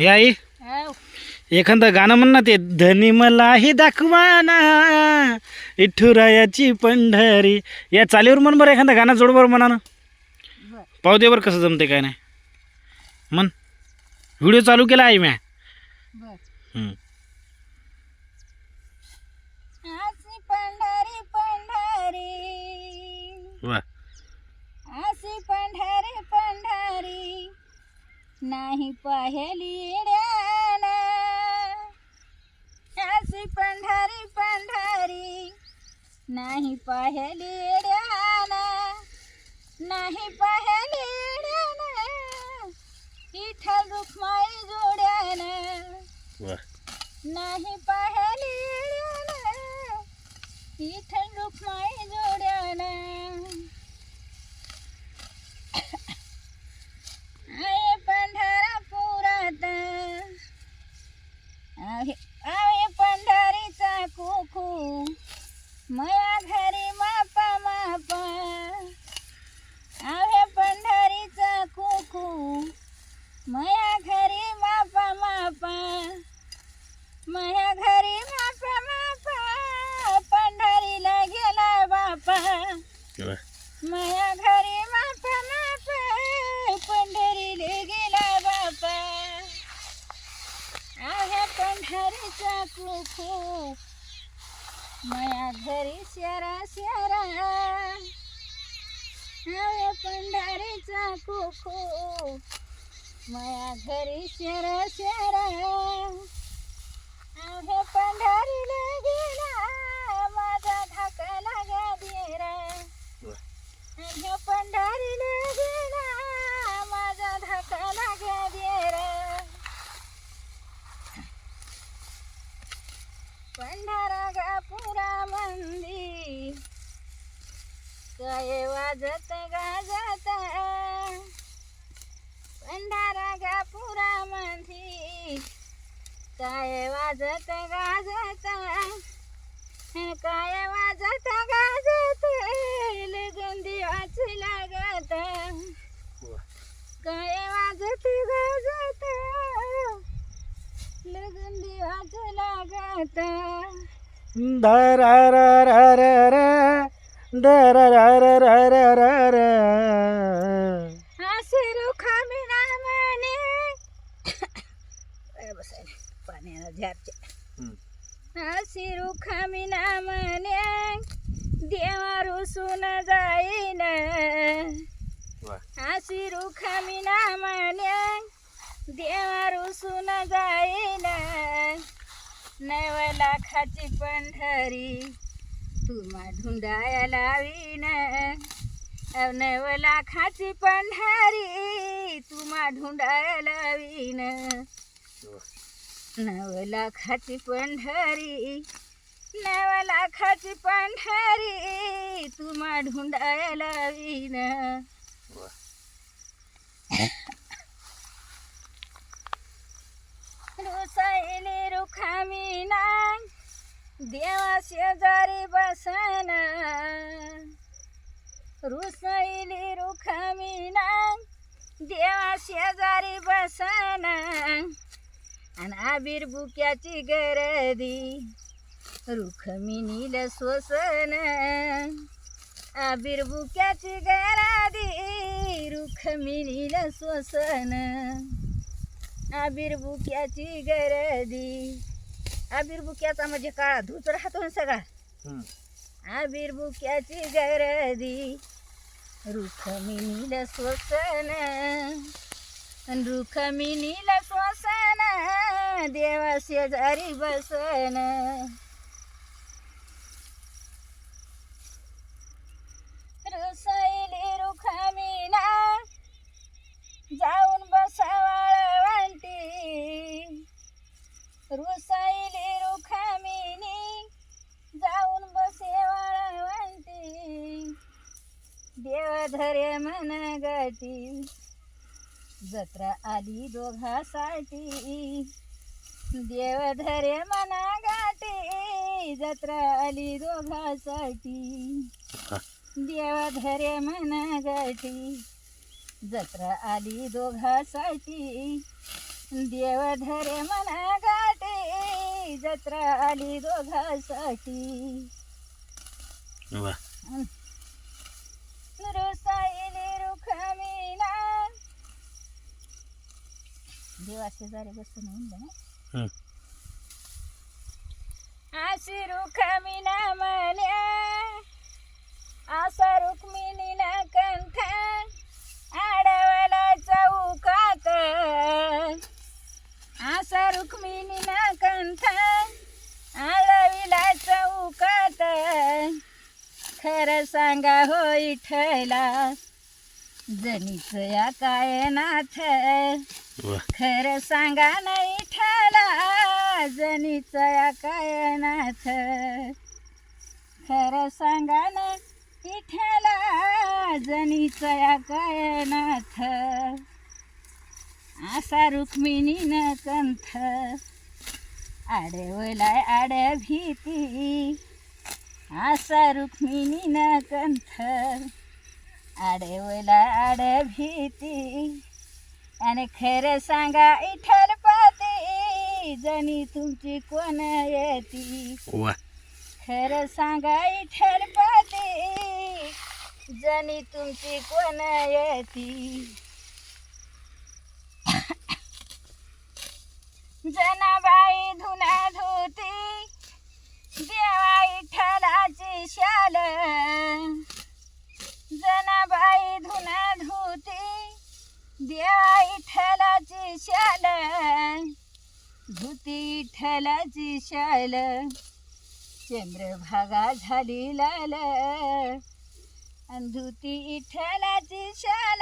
हे आई. एखादं गाणं म्हण ना ते धनी मलाही दाखवाना विठुरायाची पंढरी. या चालीवर म्हण बरं एखादं गाणं जोड बरं म्हणा ना पाहू दे बरं कसं जमते काय नाही. म्हण. व्हिडिओ चालू केला आहे म्या. हं. वा. पंढरी पंढरी. नाही पाहिली ड्यान आसी पंढरी पंढरी नाही पाहिली ड्यान नाही पाहिली ड्यान इठल रुक्माई जोड्यान वा नाही पाहिली ड्यान इठल रुक्माई जोड्यान आहे पंढरापुरात आहे आहे कुकू मया घरी मापा मापा। आहे पंढरीचा कुकू। मया घरी मापा मापा। मया घरी मापा मापा। पंढरीला गेला बापा। माया घरी मापा मापा। पंढरीले गेला बापा। आहे पंढरीचा कुखू माया घरी शेरा शेरा. आहे पंढरीचा कुखू माया घरी शेरा शेरा. आहे पंढरीला गेला. माझा धाका लागा देरा अगं पंढरीला गेला माझा धाका लागा देरा पंढरा गापुरा मंदी गाजत गाजत. गाजत गा पुरा मधी काय वाजत गाजत. काय वाजत गाजत. लगन दिवाच लागत. काय वाजत गाजत. लगन दिवाच लागत. धरा. रा रा रा मिना म्हणे पाण्याला झारचे मिना म्हणे देवा रुसून जाईन वा अशी मिना म्हणे देवा रुसून जाईन नव लाखाची पंढरी तुम्हा ढुंडाया लावीन. अव नव लाखाची पंढरी तुम्हा ढुंडाया लावीन. नव लाखाची पंढरी नव खाची पंढरी तुम्हा ढुंडाया लावीन. रुसाईली रुखामीना देवा शेजारी बसना. रुसैली रुखामीना देवा शेजारी बसना. आणि आबीर बुक्याची गरदी. रुखमिनील स्वसन आबीर बुक्याची गरदी. रुखमिनील स्वसन आबीर बुक्याची गरदी. आबीर बुक्याचा म्हणजे काळा धूच राहतो ना सगळा. आबीर बुक्याची गरदी रुखमिनील स्वसन रुखमिनील स्वसन देवा शेजारी बसन. रुखमिना जाऊन बसावाळ वांटी. रुसाईली देवधरे मन गाठी जत्रा आली दोघासाठी. देवधरे मना गाठी जत्रा आली दोघासाठी. देवधरे मना गाठी जत्रा आली दोघासाठी. देव धरे मना गाठी जत्रा आली दोघासाठी वा रुसाईली रुखमीना देवा शेजारी बसून म्हणलं ना हम्म. आशी रुखमीना म्हण्या आसा रुक्मिणीना कंठ आडवला चौकात. आसा रुक्मिणीना कंठ आडविला चौकात. खरं सांगा हो इठला जनीच या काय नाथ खरं सांगा नाही ठला जनीच काय नाथ खरं सांगा ना इठला जनीच काय नाथ असा रुक्मिणीनं कंथ आडवलाय आड्या भीती. असा रुक्मिणीनं कंथ आडवला आड्या भीती. आणि खरं सांगा इठल पाती जणी तुमची कोण येती? वा. खरं सांगा इठल पाती जणी तुमची कोण येती? जनाबाई धुना धुती देवा इठलाची शाल. जनाबाई धुना धुती शाल धुती इठलाची शाल चंद्रभागा झाली लाल धुती इठलाची शाल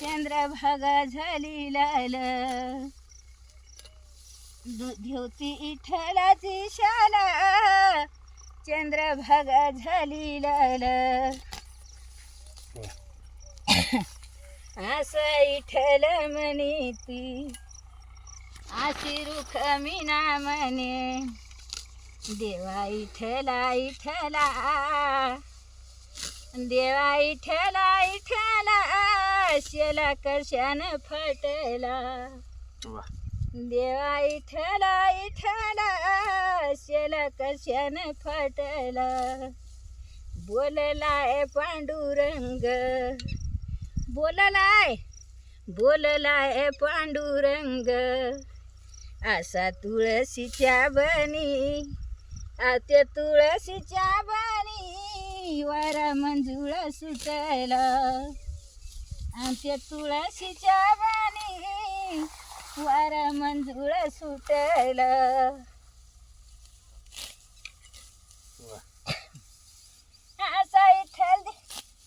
चंद्रभागा झाली लाल धुती इठलाची शाल चंद्रभागा झाली लाल असं इठल म्हणे ती. आशी रुख मीना म्हणे देवा इठला इठला देवा इठला इठला शेला कशान फटला? देवा इठला इठला शेला कशान फटला? बोललाय पांडुरंग बोललाय. बोललाय पांडुरंग. असा तुळशीच्या बनी त्या तुळशीच्या बनी वारा मंजुळ सुटायला आमच्या तुळशीच्या बनी वारा मंजुळ सुटलं असा इठल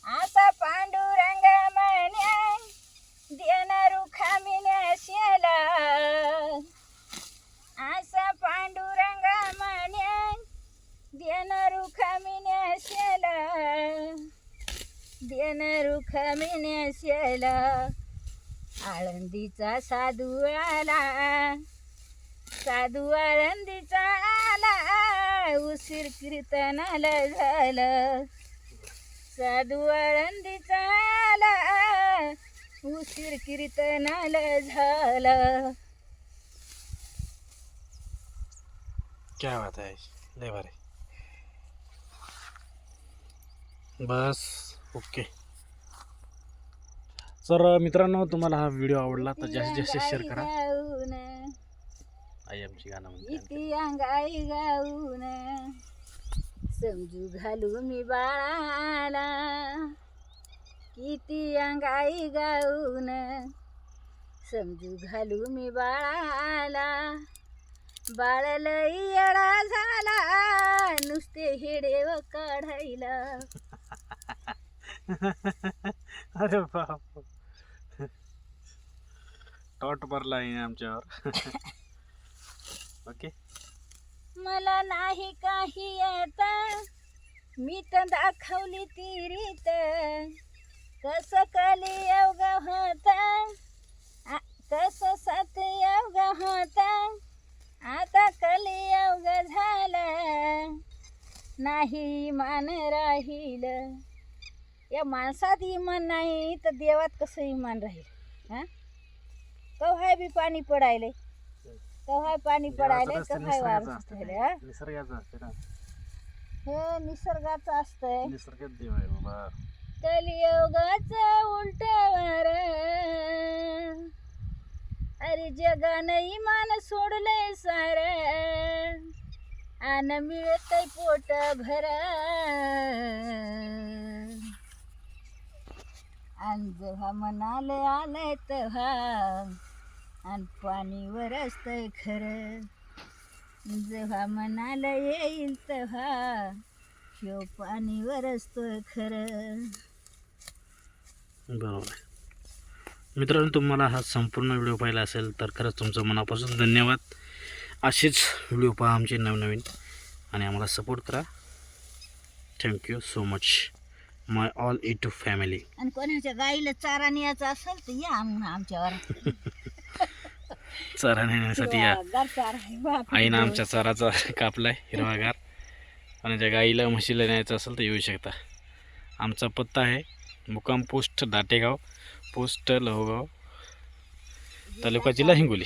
असा पांडुरंग म्हण्या देणार खामिन्या शेला असा पांडुरंग म्हण्या देणार खामिन्या शेला देणार खामिन्या शेला आळंदीचा साधू आला. साधू आळंदीचा आला. उशीर कीर्तनाला झालं. साधू आळंदीचा आला. उशीर कीर्तनाला झालं. क्या बात आहे. लय बरे बस ओके. तर मित्रांनो तुम्हाला हा व्हिडिओ आवडला तर जास्तीत जास्त शेअर करा. आई आमची गाणं म्हणते इति अंगाई गाऊन. समजू घालू मी बाळाला. किती अंगाई गाऊन. समजू घालू मी बाळाला. बाळ लई येडा झाला. नुसते हिडेव काढायला. अरे बाप टॉट भरला आहे आमच्यावर. ओके. मला नाही काही येत. मी तर दाखवली ती रीत. कस कली योग होत. कस सत योग होत. आता कली योग झालं. नाही मान राहील. या माणसात इमान नाही तर देवात कसं इमान राहील? हा? कव्हाय बी पाणी पडायले. कव्हाय पाणी पडायले कव्हाय वार हा? निसर्गाचं असते ना. हे निसर्गाचं असतंय. निसर्गात देव आहे बाबा. कलियुगाचं उलट वार अरे जगानं इमान सोडलंय सार. आन मिळतय पोट भर. आणि जेव्हा मनाला आलंय तेव्हा आणि पाणी वरसतंय खरं. जेव्हा मनाला येईल तेव्हा ह्यो पाणी वरसतोय खरं. बरोबर मित्रांनो तुम्हाला हा संपूर्ण व्हिडिओ पाहिला असेल तर खरंच तुमचं मनापासून धन्यवाद. असेच व्हिडिओ पहा आमचे नवनवीन आणि आम्हाला सपोर्ट करा. Thank you so much my all A two family आणि कोणाच्या गाईला चारा न्यायचा असेल तर या आमच्यावर. चारा नेण्यासाठी या. आईनं आमच्या चाराचा कापलाय हिरवागार. आणि ज्या गाईला म्हशीला न्यायचं असेल तर येऊ शकता. आमचा पत्ता आहे मुक्काम पोस्ट दाटेगाव. पोस्ट लहोगाव. तालुका जिल्हा हिंगोली.